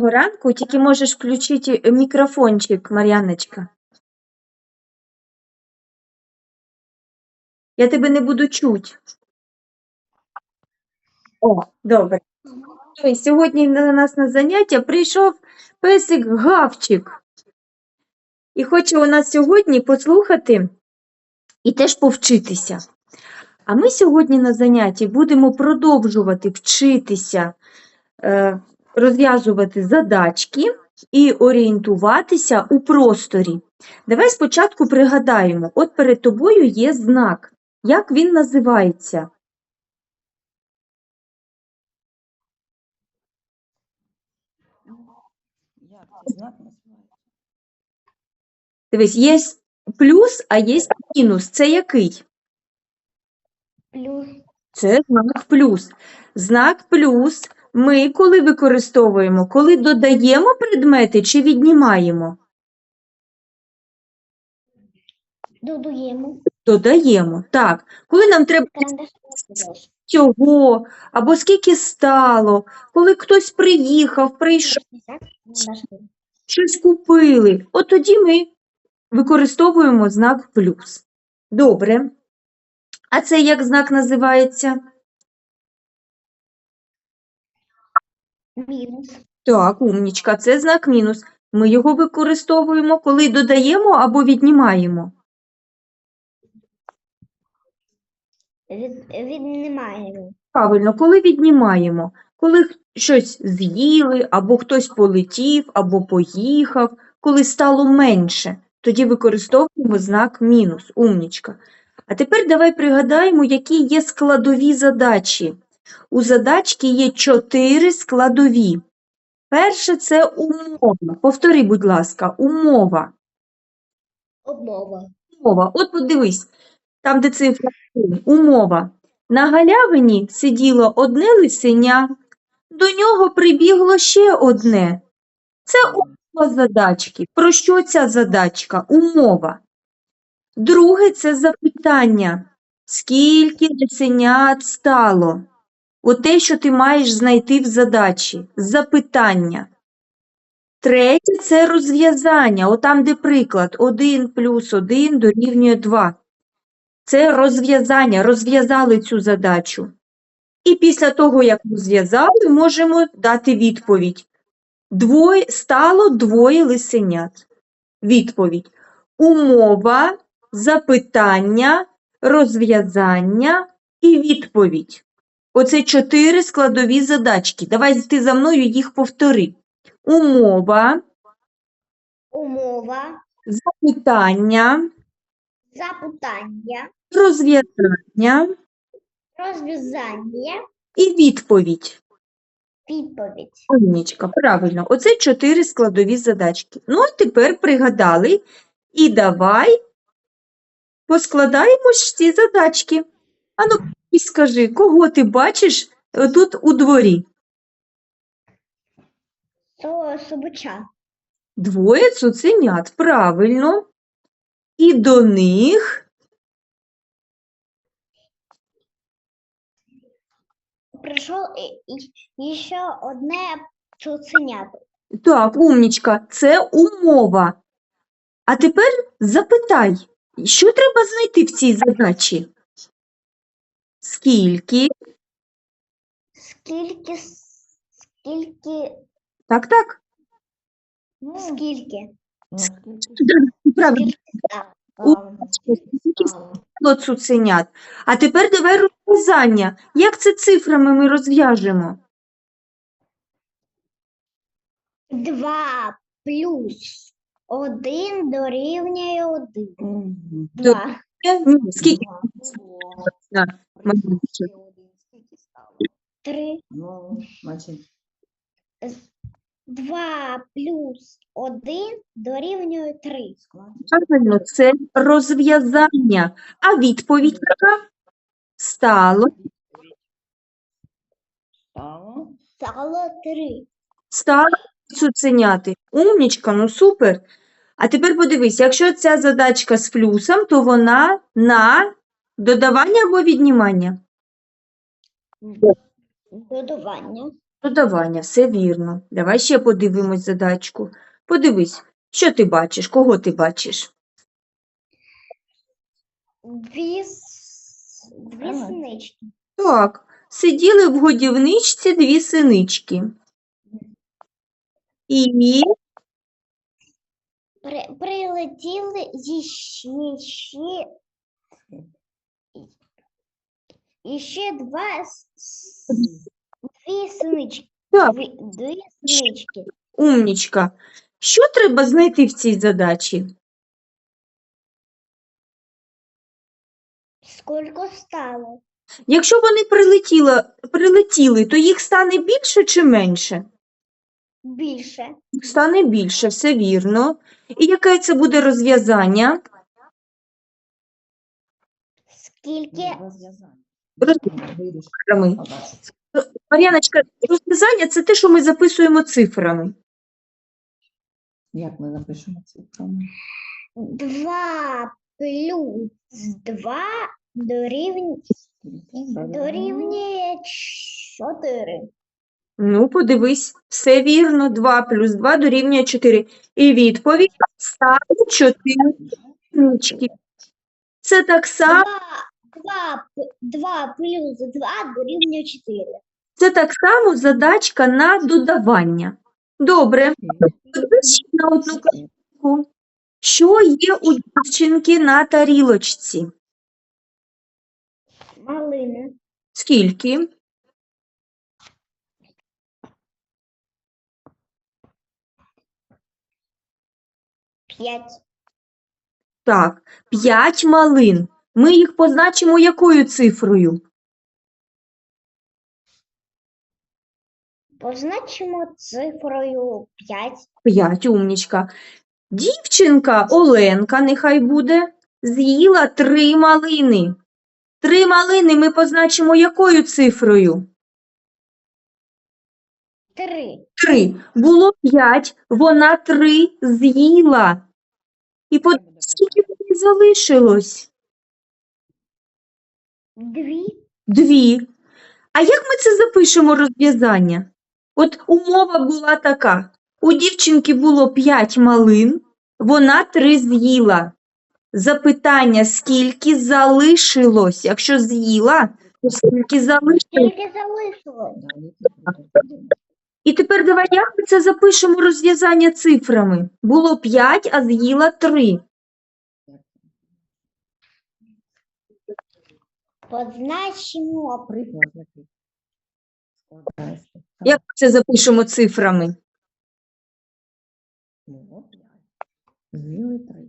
ранку, тільки можеш включити е, мікрофончик, Мар'яночка. Я тебе не буду чути. О, добре. Сьогодні на нас на заняття прийшов песик Гавчик. І хоче у нас сьогодні послухати і теж повчитися. А ми сьогодні на занятті будемо продовжувати вчитися е, розв'язувати задачки і орієнтуватися у просторі. Давай спочатку пригадаємо, от перед тобою є знак. Як він називається? Дивись, є плюс, а є мінус. Це який? Плюс Це знак плюс. Знак плюс ми коли використовуємо? Коли додаємо предмети чи віднімаємо? додаємо. Додаємо. Так. Коли нам треба цього, або скільки стало, коли хтось приїхав, прийшов, щось купили, от тоді ми використовуємо знак плюс. Добре. А це як знак називається? Мінус. Так, умнічка, це знак мінус. Ми його використовуємо, коли додаємо або віднімаємо. Від, віднімаємо. Правильно, коли віднімаємо, коли щось з'їли, або хтось полетів, або поїхав, коли стало менше, тоді використовуємо знак мінус, умнічка. А тепер давай пригадаємо, які є складові задачі. У задачки є чотири складові. Перше це умова. Повтори, будь ласка, умова. Обмова. Умова. От подивись, там, де цифра умова. На галявині сиділо одне лисеня, до нього прибігло ще одне. Це умова задачки. Про що ця задачка? Умова. Друге це запитання. Скільки лисенят стало? От те, що ти маєш знайти в задачі. Запитання. Третє це розв'язання. Отам, де приклад 1 плюс 1 дорівнює 2. Це розв'язання, розв'язали цю задачу. І після того, як розв'язали, можемо дати відповідь. Двоє, стало двоє лисенят. Відповідь. Умова, запитання, розв'язання і відповідь. Оце чотири складові задачки. Давай ти за мною їх повтори. Умова, Умова. запитання, Запитання. розв'язання Розв'язання. і відповідь. Відповідь. Умнічка, правильно. Оце чотири складові задачки. Ну, а тепер пригадали. І давай поскладаємо ж ці задачки. Ану, і скажи, кого ти бачиш е, тут у дворі? То собача. Двоє цуценят, правильно. І до них Прийшов і, і, і ще одне цуценято. Так, умнічка, це умова. А тепер запитай, що треба знайти в цій задачі? Скільки? Скільки, скільки, Так, так. скільки, Ну, скільки Правильно. так, правильно, Скільки стало цуценят? А тепер давай розв'язання. Як це цифрами ми розв'яжемо? Два плюс один дорівнює один. Два. Е, Ні, скільки? Три. Ну, Два плюс один дорівнює три. Правильно, це розв'язання. А відповідь яка? Стало. Стало. Стало три. Стало цуценяти. Умнічка, ну супер. А тепер подивись, якщо ця задачка з плюсом, то вона на додавання або віднімання? Додавання. Додавання, все вірно. Давай ще подивимось задачку. Подивись, що ти бачиш, кого ти бачиш? Дві, с- дві синички. Так, сиділи в годівничці дві синички. І При, прилетіли іще, ще, іще два, с- дві синички. так, Дві, дві синички. умнічка. Що треба знайти в цій задачі? Скільки стало? Якщо вони прилетіли, прилетіли, то їх стане більше чи менше? більше. Стане більше, все вірно. І яке це буде розв'язання? Скільки Розв'язання. Мар'яночка, розв'язання це те, що ми записуємо цифрами. Як ми запишемо цифрами? Два плюс два, дорівнює чотири. Ну, подивись, все вірно. 2 плюс 2 дорівнює 4. І відповідь стане 4 річки. Це так само, Два, два, п- два плюс два дорівнює чотири. це так само задачка на додавання. Добре, подивись на одну картинку. Що є у дівчинки на тарілочці? Малина. Скільки? П'ять. Так, 5 малин. Ми їх позначимо якою цифрою? Позначимо цифрою п'ять. 5, умнічка. Дівчинка Оленка, нехай буде, з'їла три малини. Три малини ми позначимо якою цифрою? Три. Три. Було п'ять, вона три з'їла. І по скільки неї залишилось? Дві. Дві. А як ми це запишемо розв'язання? От умова була така. У дівчинки було п'ять малин, вона три з'їла. Запитання, скільки залишилось? Якщо з'їла, то скільки залишилось? Скільки залишилось? І тепер давай як ми це запишемо розв'язання цифрами? Було 5, а з'їла 3. Позначимо. Так, Як ми це запишемо цифрами? Було п'ять. З'їли три.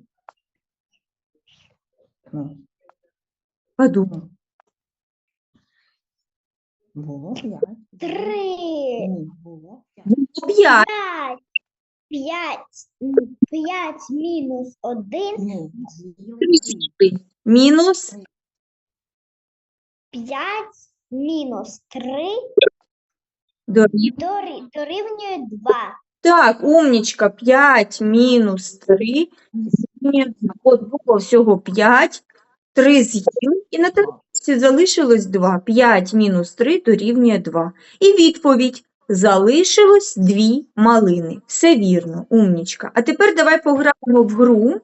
Ну, Подумай. Ну. Було п'ять. три. Ні, було п'ять. Було 5. П'ять. П'ять. П'ять мінус один. Ні, три. Мінус П'ять мінус три дорів. дорі- дорівнює два. Так, умнічка, 5 мінус 3. От було всього 5, 3 з'їли, і на таблиці залишилось 2. 5 мінус 3 дорівнює 2. І відповідь. Залишилось дві малини. Все вірно, умнічка. А тепер давай пограємо в гру,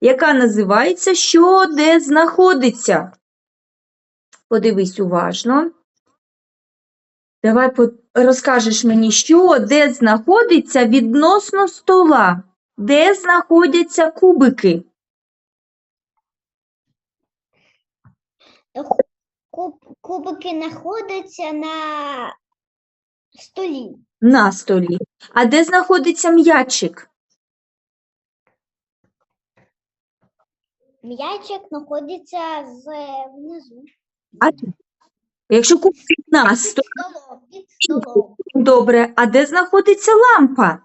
яка називається Що де знаходиться. Подивись уважно. Давай розкажеш мені, що де знаходиться відносно стола, де знаходяться кубики. Кубики знаходяться на столі. на столі. А де знаходиться м'ячик? М'ячик знаходиться з внизу. А? Якщо кубики на столі, столом. Під столом. добре. А де знаходиться лампа?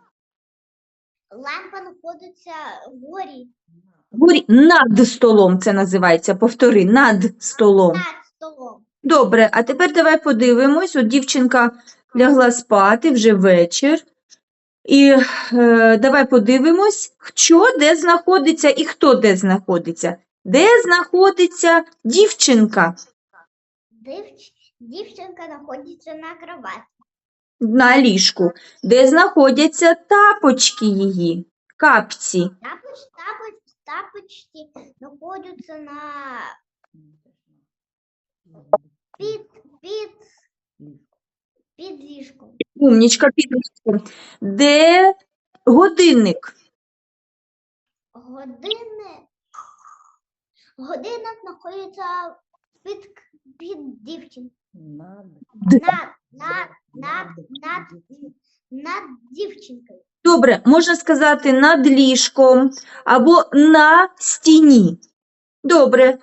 Лампа знаходиться вгорі. Горі над столом це називається. Повтори, над столом. Над столом. Добре, а тепер давай подивимось. От дівчинка лягла спати вже вечір. І е, давай подивимось, що де знаходиться і хто де знаходиться. Де знаходиться дівчинка? Дівч... Дівчинка знаходиться на кроваті. на ліжку, де знаходяться тапочки її, капці. Тапоч, тапоч, тапочки знаходяться на під, під, під ліжком. Умнічка під ліжком. Де годинник? Годинник. Годинник знаходиться під, під дівчинкою. Над. Над, над, над, Над. дівчинкою. Добре, можна сказати над ліжком або на стіні. Добре.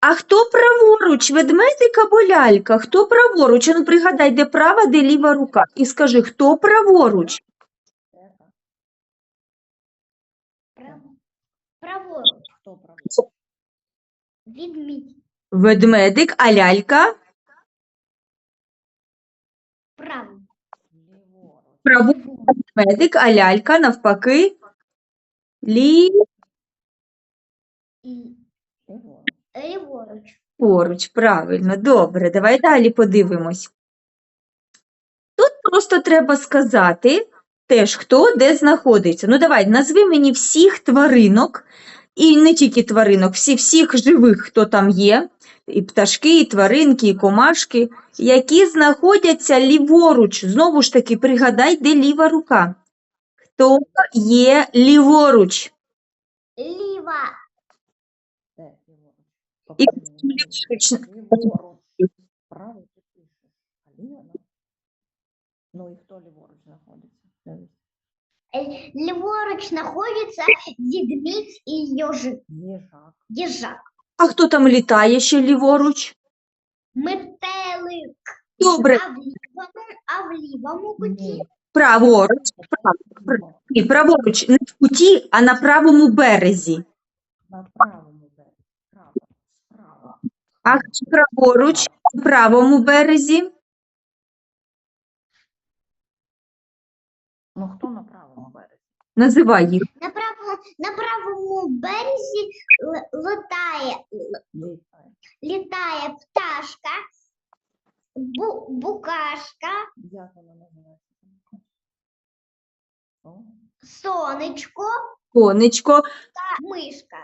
А хто праворуч, ведмедик або лялька? Хто праворуч? Ну, пригадай, де права, де ліва рука. І скажи, хто праворуч? Праворуч. Хто праворуч? Ведмедик, а лялька? Право. Праворуч ведмедик, а лялька навпаки. Лі... Ліворуч. Поруч, правильно, добре, давай далі подивимось. Тут просто треба сказати теж, хто де знаходиться. Ну, давай, назви мені всіх тваринок, і не тільки тваринок, всі, всіх живих, хто там є, і пташки, і тваринки, і комашки, які знаходяться ліворуч. Знову ж таки, пригадай, де ліва рука. Хто є ліворуч? Ліва. І. Ну і хто ліворуч знаходиться? Е, Ліворуч знаходиться відмідь і йожик. Їжак. Їжак. А хто там літає ще ліворуч? Метелик. Добре, А в лівому, а в лівому куті праворуч. Ліворуч. Ні, праворуч, не в куті, а на правому березі. На правому березі. Право. Справа. А праворуч, на правому березі. Ну хто на правому березі? Називай їх. на правому, на правому березі Літає. літає пташка, бу, букашка, Як вона називається? О, сонечко Конечко. та мишка.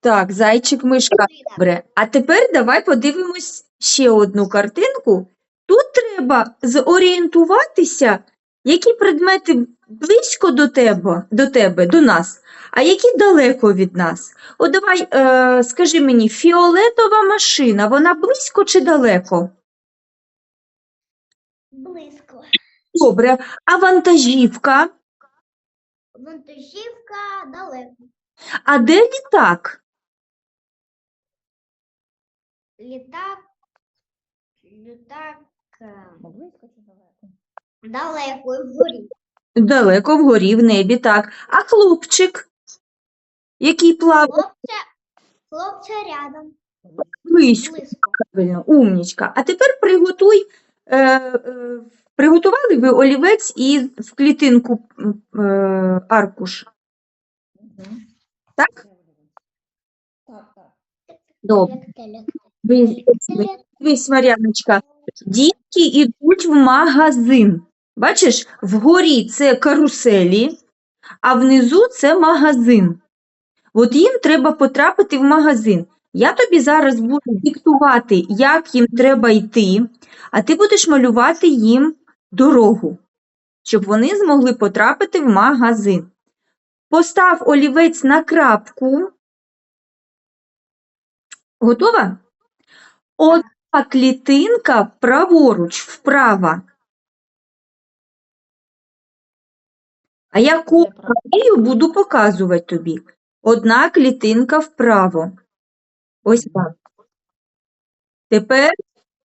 Так, зайчик, мишка. Добре. А тепер давай подивимось ще одну картинку. Тут треба зорієнтуватися, які предмети близько до тебе, до тебе, до нас, а які далеко від нас. От давай, е, скажи мені, фіолетова машина, вона близько чи далеко? Близько. Добре. А вантажівка? Вантажівка далеко. А де літак? Літак. Літак е, далеко вгорі. Далеко вгорі в небі, так. А хлопчик, який плаває Хлопця, хлопця рядом. близько, Близько. правильно, умнічка. А тепер приготуй, е, е, приготували ви олівець і в клітинку е, аркуш. Так? Так, так. Добре. Ви- Дивись, Мар'яночка, дітки йдуть в магазин. Бачиш, вгорі це каруселі, а внизу це магазин. От їм треба потрапити в магазин. Я тобі зараз буду диктувати, як їм треба йти, а ти будеш малювати їм дорогу, щоб вони змогли потрапити в магазин. Постав олівець на крапку. Готова? Одна клітинка праворуч, вправо. А я Де буду показувати тобі. Одна клітинка вправо. Ось так. Тепер,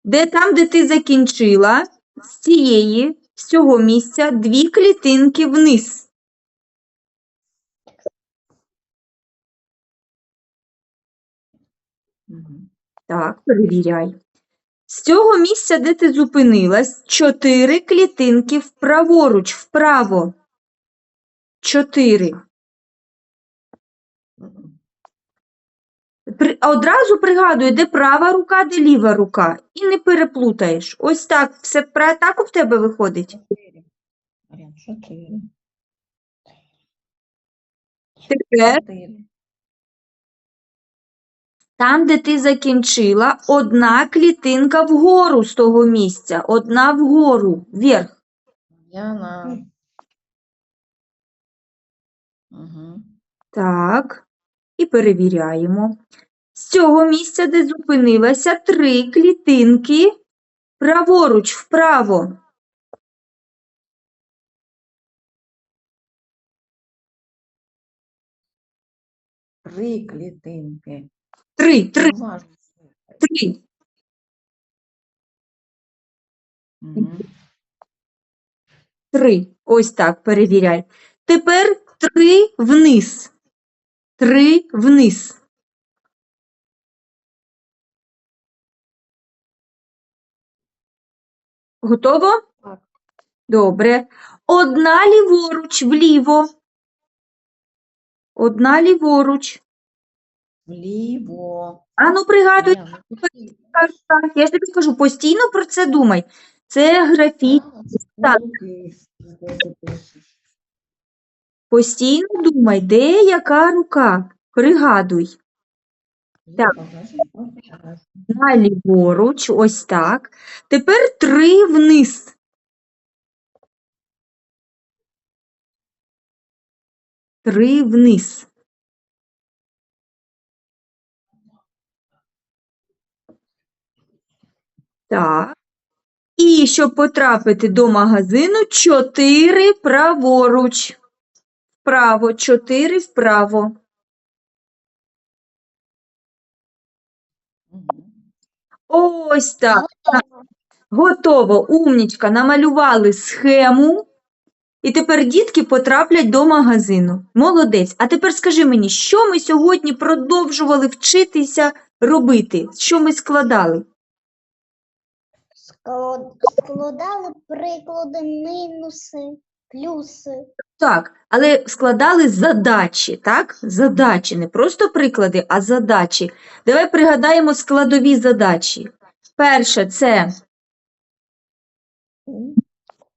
де там, де ти закінчила, з цієї, з цього місця, дві клітинки вниз. Так, перевіряй. З цього місця, де ти зупинилась, чотири клітинки вправоруч, вправо. Чотири. Мгм. Одразу пригадуй, де права рука, де ліва рука. І не переплутаєш. Ось так. Все про так у в тебе виходить. Чотири. Тепер там, де ти закінчила, одна клітинка вгору з того місця, одна вгору, вверх. Яна. Угу. Так, і перевіряємо. З цього місця, де зупинилася, три клітинки праворуч, вправо. Три клітинки. Три, три, три. Три. Ось так, перевіряй. Тепер три вниз. Три вниз. Готово? Так. Добре. Одна ліворуч, вліво. Одна ліворуч. Вліво. Ану, пригадуй, так, так, я ж тобі кажу, постійно про це думай. Це графік. Так, Так. руки, де ти пишеш. Постійно думай, де яка рука. Пригадуй. Так. На ліворуч, ось так. Тепер три вниз. Три вниз. Так. І щоб потрапити до магазину, чотири праворуч. Вправо, чотири вправо. Ось так. Готово, умнічка, намалювали схему. І тепер дітки потраплять до магазину. Молодець. А тепер скажи мені, що ми сьогодні продовжували вчитися робити? Що ми складали? Склад- Складали приклади, мінуси, плюси. Так, але складали задачі, так? Задачі, не просто приклади, а задачі. Давай пригадаємо складові задачі. Перше це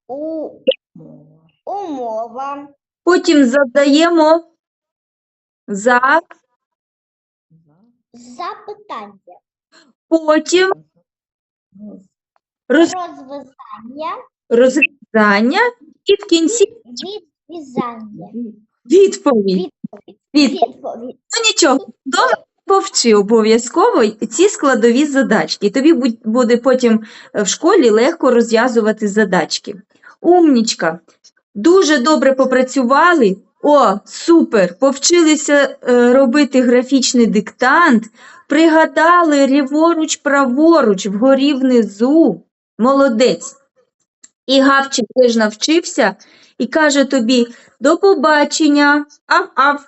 У умова, потім задаємо за, За. запитання, потім Роз. роз, розв'язання і в кінці Від. відповідь. відповідь, Відповідь. відповідь. Ну нічого, вдома повчи обов'язково ці складові задачки. Тобі будь- буде потім е, в школі легко розв'язувати задачки. Умнічка, дуже добре попрацювали. О, супер! Повчилися е, робити графічний диктант, пригадали ліворуч, праворуч, вгорі внизу. Молодець. І Гавчик теж навчився і каже тобі: до побачення. Ав-ав.